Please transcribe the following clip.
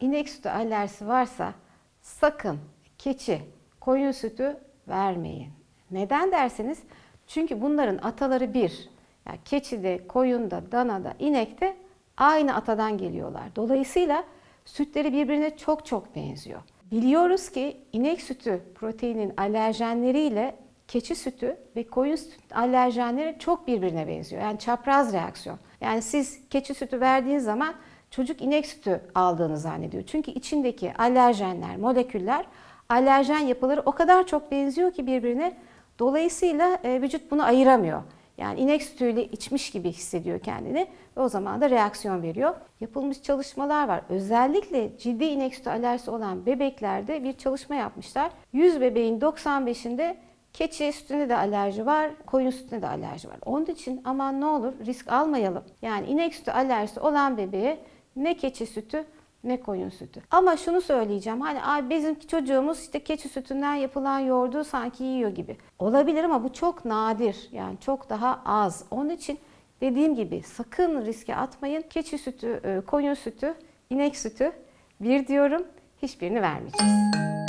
inek sütü alerjisi varsa sakın keçi, koyun sütü vermeyin. Neden derseniz çünkü bunların ataları bir. Yani keçide, koyunda, danada, inekte aynı atadan geliyorlar. Dolayısıyla sütleri birbirine çok çok benziyor. Biliyoruz ki inek sütü proteinin alerjenleriyle keçi sütü ve koyun sütü alerjenleri çok birbirine benziyor. Yani çapraz reaksiyon. Yani siz keçi sütü verdiğiniz zaman çocuk inek sütü aldığını zannediyor. Çünkü içindeki alerjenler, moleküller, alerjen yapıları o kadar çok benziyor ki birbirine. Dolayısıyla e, vücut bunu ayıramıyor. Yani inek sütüyle içmiş gibi hissediyor kendini ve o zaman da reaksiyon veriyor. Yapılmış çalışmalar var. Özellikle ciddi inek sütü alerjisi olan bebeklerde bir çalışma yapmışlar. 100 bebeğin 95'inde keçi sütüne de alerji var, koyun sütüne de alerji var. Onun için aman ne olur risk almayalım. Yani inek sütü alerjisi olan bebeğe ne keçi sütü ne koyun sütü. Ama şunu söyleyeceğim. Hani ay bizim çocuğumuz işte keçi sütünden yapılan yoğurdu sanki yiyor gibi. Olabilir ama bu çok nadir. Yani çok daha az. Onun için dediğim gibi sakın riske atmayın. Keçi sütü, e, koyun sütü, inek sütü bir diyorum. Hiçbirini vermeyeceğiz.